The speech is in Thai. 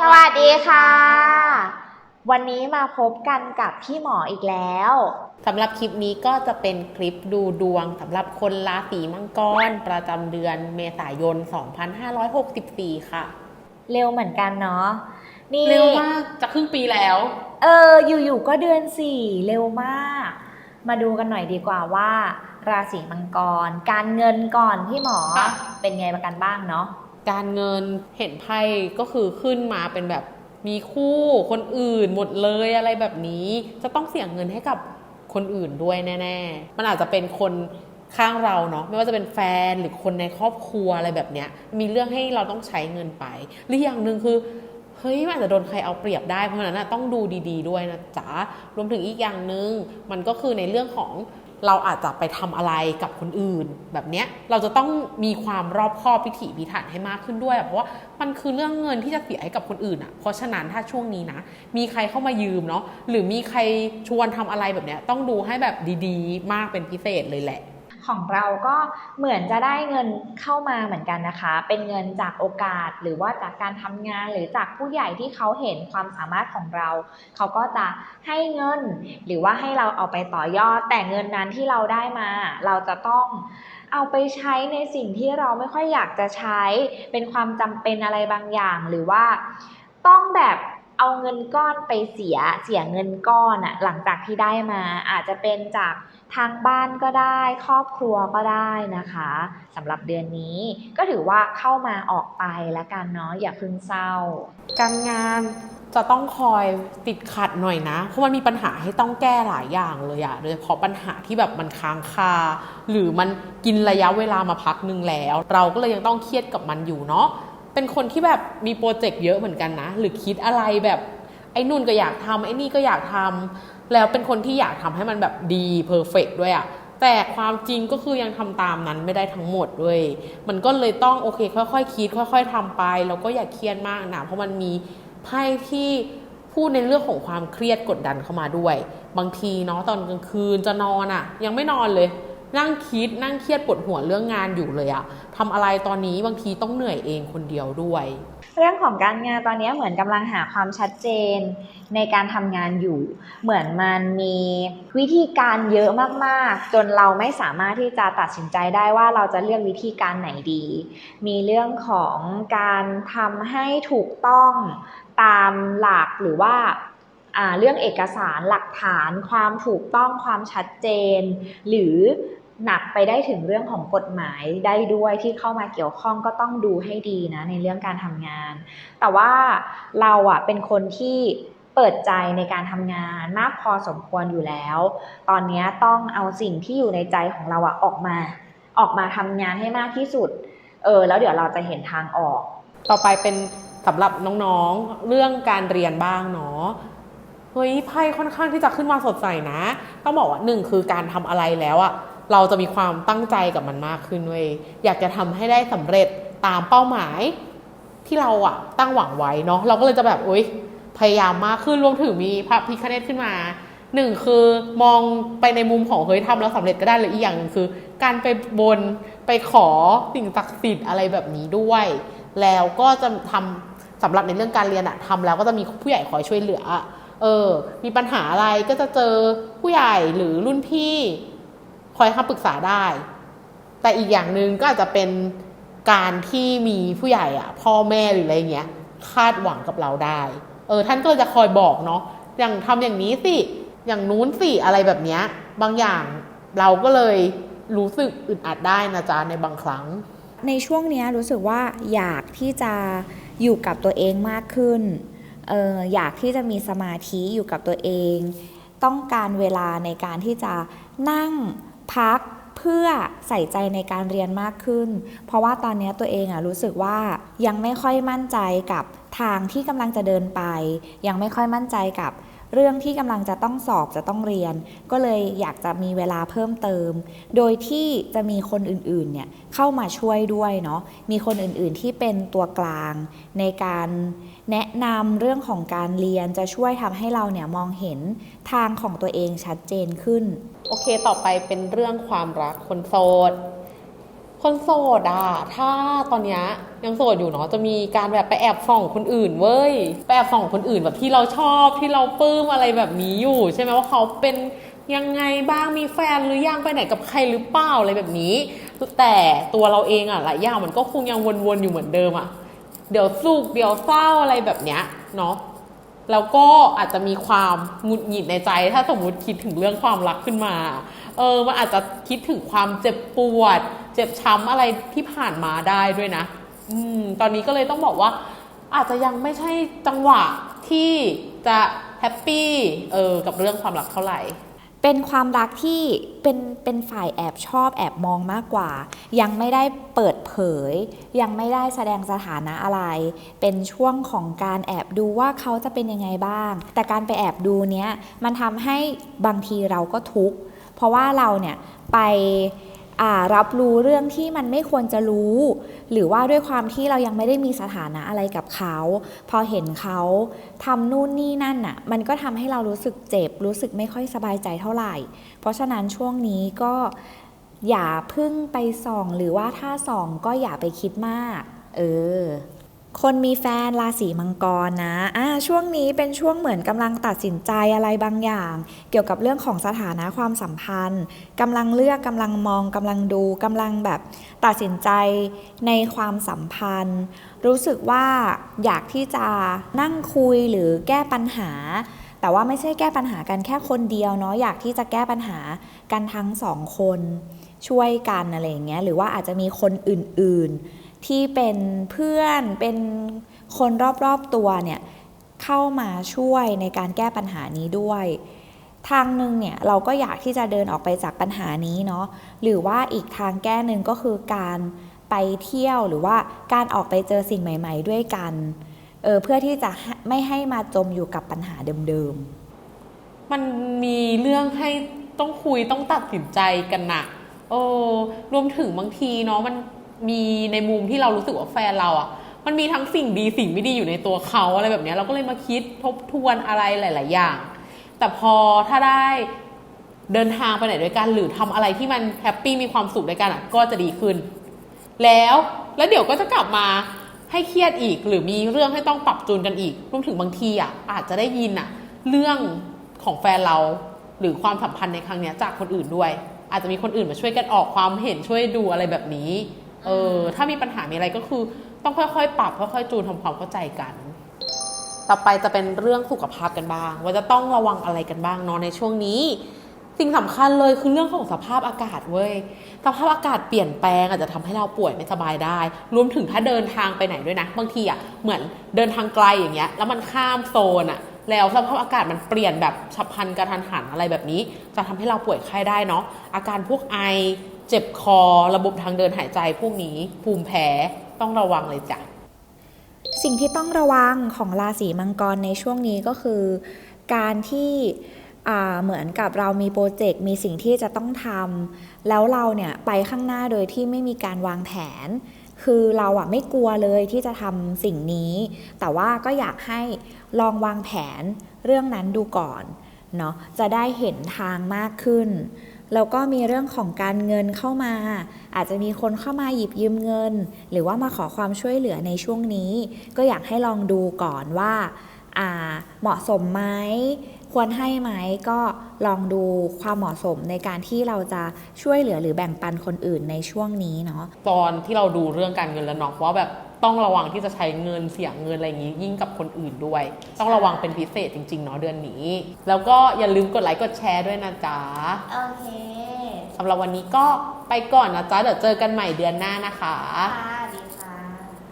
สวัสดีค่ะ วันนี้มาพบกันกับพี่หมออีกแล้ว สำหรับคลิปนี้ก็จะเป็นคลิปดูดวงสำหรับคนราศีมังกร ประจำเดือนเมษายน 2564 ค่ะ เร็วเหมือนกันเนาะนี่เร็วมากจะครึ่งปีแล้ว เออ อยู่ๆก็เดือนสี่เร็วมาก มาดูกันหน่อยดีกว่าว่า ราศีมังกร การเงินก่อนพี่หมอ ค่ะ เป็นไงประกันบ้างเนาะ การเงินเห็นไพ่ก็คือขึ้นมาเป็นแบบมีคู่คนอื่นหมดเลยอะไรแบบนี้ จะต้องเสี่ยงเงินให้กับคนอื่นด้วยแน่ ๆ มันอาจจะเป็นคนข้างเราเนาะไม่ว่าจะเป็นแฟนหรือคนในครอบครัวอะไรแบบเนี้ยมีเรื่องให้เราต้องใช้เงินไป หรืออย่างหนึ่งคือ เฮ้ยมันอาจจะโดนใครเอาเปรียบได้เพราะฉะนั้นต้องดูดี ๆด้วยนะจ๊ะรวมถึงอีกอย่างหนึ่งมันก็คือในเรื่องของเราอาจจะไปทำอะไรกับคนอื่น แบบเนี้ยเราจะต้องมีความรอบคอบพิถีพิถันให้มากขึ้นด้วย เพราะว่ามันคือเรื่องเงินที่จะเสียให้กับคนอื่นอะเพราะฉะนั้นถ้าช่วงนี้นะ มีใครเข้ามายืมเนาะหรือมีใครชวนทำอะไรแบบเนี้ยต้องดูให้แบบดีๆ มากเป็นพิเศษเลยแหละ ของเราก็เหมือนจะได้เงินเข้ามาเหมือนกันนะคะ เป็นเงินจากโอกาสหรือว่าจากการทำงานหรือจากผู้ใหญ่ที่เขาเห็นความสามารถของเรา เขาก็จะให้เงิน หรือว่าให้เราเอาไปต่อยอด แต่เงินนั้นที่เราได้มา เราจะต้องเอาไปใช้ในสิ่งที่เราไม่ค่อยอยากจะใช้ เป็นความจำเป็นอะไรบางอย่างหรือว่าต้องแบบ เอาเงินก้อนไปเสียเสียเงินก้อนอะหลังจากที่ได้มา อาจจะเป็นจากทางบ้านก็ได้ ครอบครัวก็ได้นะคะสำหรับเดือนนี้ก็ถือว่าเข้ามาออกไปแล้วกันเนาะอย่าเพึ่งเศร้า การงานจะต้องคอยติดขัดหน่อยนะ เพราะมันมีปัญหาให้ต้องแก้หลายอย่างเลยอะโดยเฉพาะปัญหาที่แบบมันค้างคา หรือมันกินระยะเวลามาพักนึงแล้ว เราก็เลยยังต้องเครียดกับมันอยู่เนาะ เป็นคนที่แบบมีโปรเจกต์เยอะเหมือนกันนะ หรือคิดอะไรแบบไอ้นู่นก็อยากทำไอ้นี่ก็อยากทำแล้วเป็นคนที่อยากทำให้มันแบบดีเพอร์เฟกด้วยอะแต่ความจริงก็คือยังทำตามนั้นไม่ได้ทั้งหมดด้วย มันก็เลยต้องโอเค ค่อยๆคคิด ค่อย ๆทำไป แล้วก็อย่าเครียดมากนะเพราะมันมีไพ่ที่พูดในเรื่องของความเครียดกดดันเข้ามาด้วย บางทีเนาะตอนกลางคืนจะนอนอะ่ะ ยังไม่นอนเลย นั่งคิดนั่งเครียดปวดหัวเรื่องงานอยู่เลยอะทำอะไรตอนนี้บางทีต้องเหนื่อยเองคนเดียวด้วย เรื่องของการงานตอนนี้เหมือนกำลังหาความชัดเจนในการทำงานอยู่ เหมือนมันมีวิธีการเยอะมากๆ จนเราไม่สามารถที่จะตัดสินใจได้ว่าเราจะเลือกวิธีการไหนดี มีเรื่องของการทำให้ถูกต้องตามหลักหรือว่าอ่าเรื่องเอกสารหลักฐานความถูกต้องความชัดเจน หรือ หนักไปได้ถึงเรื่องของกฎหมายได้ด้วยที่เข้ามาเกี่ยวข้องก็ต้องดูให้ดีนะในเรื่องการทำงาน แต่ว่าเราอะเป็นคนที่เปิดใจในการทำงานมากพอสมควรอยู่แล้ว ตอนนี้ต้องเอาสิ่งที่อยู่ในใจของเราอะออกมา ออกมาทำงานให้มากที่สุด เออ แล้วเดี๋ยวเราจะเห็นทางออก ต่อไปเป็นสำหรับน้องๆ เรื่องการเรียนบ้างเนาะเฮ้ยไพ่ค่อนข้างที่จะขึ้นมาสดใสนะ ต้องบอกว่าหนึ่งคือการทำอะไรแล้วอะ เราจะมีความตั้งใจกับมันมากขึ้นเว้ยอยากจะทำให้ได้สำเร็จตามเป้าหมายที่เราอะตั้งหวังไว้เนาะเราก็เลยจะแบบอุ้ยพยายามมากขึ้นรวมถึงมีพระพิคเนตขึ้นมาหนึ่งคือมองไปในมุมของเฮ้ยทำแล้วสำเร็จก็ได้เลยอีกอย่างหนึ่งคือ การไปบนไปขอสิ่งศักดิ์สิทธิ์อะไรแบบนี้ด้วย แล้วก็จะทำสำหรับในเรื่องการเรียนอะทำแล้วก็จะมีผู้ใหญ่คอยช่วยเหลือเออ มีปัญหาอะไรก็จะเจอผู้ใหญ่หรือรุ่นพี่ คอยคำปรึกษาได้ แต่อีกอย่างหนึ่งก็อาจจะเป็นการที่มีผู้ใหญ่อะพ่อแม่หรืออะไรเงี้ยคาดหวังกับเราได้ เออท่านก็จะคอยบอกเนาะอย่างทำอย่างนี้สิอย่างนู้นสิอะไรแบบเนี้ยบางอย่างเราก็เลยรู้สึกอึดอัดได้นะจ๊ะในบางครั้ง ในช่วงเนี้ยรู้สึกว่าอยากที่จะอยู่กับตัวเองมากขึ้นเอออยากที่จะมีสมาธิอยู่กับตัวเอง ต้องการเวลาในการที่จะนั่ง พักเพื่อใส่ใจในการเรียนมากขึ้น เพราะว่าตอนนี้ตัวเองอะรู้สึกว่ายังไม่ค่อยมั่นใจกับทางที่กำลังจะเดินไป ยังไม่ค่อยมั่นใจกับ เรื่องที่กำลังจะต้องสอบจะต้องเรียน ก็เลยอยากจะมีเวลาเพิ่มเติม โดยที่จะมีคนอื่นๆเนี่ยเข้ามาช่วยด้วยเนาะมีคนอื่นๆที่เป็นตัวกลาง ในการแนะนำเรื่องของการเรียนจะช่วยทำให้เราเนี่ยมองเห็นทางของตัวเองชัดเจนขึ้น โอเค ต่อไปเป็นเรื่องความรักคนโสด คนโสดอะถ้าตอนเนี้ยยังโสดอยู่เนาะจะมีการแบบไปแอบส่องคนอื่นเว้ยไปแอบส่องคนอื่นแบบที่เราชอบที่เราปลื้มอะไรแบบนี้อยู่ ใช่ไหมว่าเขาเป็นยังไงบ้างมีแฟนหรือยังไปไหนกับใครหรือเปล่าอะไรแบบนี้ แต่ตัวเราเองอะหลายอย่างมันก็คงยังวนๆอยู่เหมือนเดิมอะเดี๋ยวสุขเดี๋ยวเศร้าอะไรแบบเนี้ยเนาะ แล้วก็อาจจะมีความหงุดหงิดในใจ ถ้าสมมุติคิดถึงเรื่องความรักขึ้นมา เออมันอาจจะคิดถึงความเจ็บปวด เจ็บช้ำอะไรที่ผ่านมาได้ด้วยนะ อืม ตอนนี้ก็เลยต้องบอกว่า อาจจะยังไม่ใช่จังหวะที่จะแฮปปี้เออกับเรื่องความรักเท่าไหร่ เป็นความรักที่เป็นเป็นฝ่ายแอบชอบแอบมองมากกว่า ยังไม่ได้เปิดเผย ยังไม่ได้แสดงสถานะอะไร เป็นช่วงของการแอบดูว่าเขาจะเป็นยังไงบ้าง แต่การไปแอบดูเนี้ยมันทำให้บางทีเราก็ทุกข์เพราะว่าเราเนี่ยไป รับรู้เรื่องที่มันไม่ควรจะรู้ หรือว่าด้วยความที่เรายังไม่ได้มีสถานะอะไรกับเขา พอเห็นเขาทำนู่นนี่นั่นน่ะมันก็ทำให้เรารู้สึกเจ็บ รู้สึกไม่ค่อยสบายใจเท่าไหร่ เพราะฉะนั้นช่วงนี้ก็อย่าพึ่งไปส่อง หรือว่าถ้าส่องก็อย่าไปคิดมาก เออ คนมีแฟนราศีมังกรนะอ่าช่วงนี้เป็นช่วงเหมือนกำลังตัดสินใจอะไรบางอย่าง เกี่ยวกับเรื่องของสถานะความสัมพันธ์กำลังเลือกกำลังมองกำลังดูกำลังแบบตัดสินใจในความสัมพันธ์ รู้สึกว่าอยากที่จะนั่งคุยหรือแก้ปัญหา แต่ว่าไม่ใช่แก้ปัญหากันแค่คนเดียวเนาะอยากที่จะแก้ปัญหากันทั้งสองคน ช่วยกันอะไรอย่างเงี้ยหรือว่าอาจจะมีคนอื่นๆ ที่เป็นเพื่อนเป็นคนรอบๆตัวเนี่ยเข้ามาช่วยในการแก้ปัญหานี้ด้วย ทางหนึ่งเนี่ยเราก็อยากที่จะเดินออกไปจากปัญหานี้เนาะหรือว่าอีกทางแก้หนึ่งก็คือการไปเที่ยวหรือว่าการออกไปเจอสิ่งใหม่ ๆ ด้วยกันเออเพื่อที่จะไม่ให้มาจมอยู่กับปัญหาเดิมๆ มันมีเรื่องให้ต้องคุยต้องตัดสินใจกันนะโอ้รวมถึงบางทีเนาะมัน มีในมุมที่เรารู้สึกว่าแฟนเราอะ่ะมันมีทั้งสิ่งดีสิ่งไม่ดีอยู่ในตัวเขาอะไรแบบนี้เราก็เลยมาคิดทบทวนอะไรหลาย ๆ อย่าง แต่พอถ้าได้เดินทางไปไหนด้วยกันหรือทำอะไรที่มันแฮปปี้มีความสุขด้วยกันอะก็จะดีขึ้น แล้วแล้วเดี๋ยวก็จะกลับมาให้เครียดอีก หรือมีเรื่องให้ต้องปรับจูนกันอีกรวมถึงบางทีอะอาจจะได้ยินอะ เรื่องของแฟนเราหรือความสัมพันธ์ในครั้งนี้จากคนอื่นด้วย อาจจะมีคนอื่นมาช่วยกันออกความเห็นช่วยดูอะไรแบบนี้ เออ ถ้ามีปัญหามีอะไรก็คือ ต้องค่อยๆ ปรับค่อยๆจูนทำความเข้าใจกัน ต่อไปจะเป็นเรื่องสุขภาพกันบ้าง ว่าจะต้องระวังอะไรกันบ้างเนาะในช่วงนี้ สิ่งสำคัญเลยคือเรื่องของสภาพอากาศเว้ยสภาพอากาศเปลี่ยนแปลงอาจจะทำให้เราป่วยไม่สบายได้ รวมถึงถ้าเดินทางไปไหนด้วยนะบางทีอะเหมือนเดินทางไกลอย่างเงี้ย แล้วมันข้ามโซนอะแล้วสภาพอากาศมันเปลี่ยนแบบฉับพลันกระทันหันอะไรแบบนี้ จะทำให้เราป่วยไข้ได้เนาะอาการพวกไอ เจ็บคอระบบทางเดินหายใจพวกนี้ ภูมิแพ้ต้องระวังเลยจ้ะสิ่งที่ต้องระวังของราศีมังกรในช่วงนี้ก็คือ การที่เหมือนกับเรามีโปรเจกต์มีสิ่งที่จะต้องทำแล้วเราเนี่ยไปข้างหน้าโดยที่ไม่มีการวางแผน คือเราอะไม่กลัวเลยที่จะทำสิ่งนี้ แต่ว่าก็อยากให้ลองวางแผนเรื่องนั้นดูก่อนเนาะจะได้เห็นทางมากขึ้น แล้วก็มีเรื่องของการเงินเข้ามา อาจจะมีคนเข้ามาหยิบยืมเงิน หรือว่ามาขอความช่วยเหลือในช่วงนี้ ก็อยากให้ลองดูก่อนว่าาเหมาะสมไหมควรให้ไหมก็ลองดูความเหมาะสมในการที่เราจะช่วยเหลือหรือแบ่งปันคนอื่นในช่วงนี้เนาะตอนที่เราดูเรื่องการเงินแล้วเนาะว่าแบบ ต้องระวังที่จะใช้เงินเสียเงินอะไรอย่างนี้ ยิ่งกับคนอื่นด้วย ต้องระวังเป็นพิเศษจริงๆเนาะเดือนนี้ แล้วก็อย่าลืมกดไลค์กดแชร์ด้วยนะจ๊ะโอเคสำหรับวันนี้ก็ไปก่อนนะจ๊ะเดี๋ยวเจอกันใหม่เดือนหน้านะคะ ค่ะดี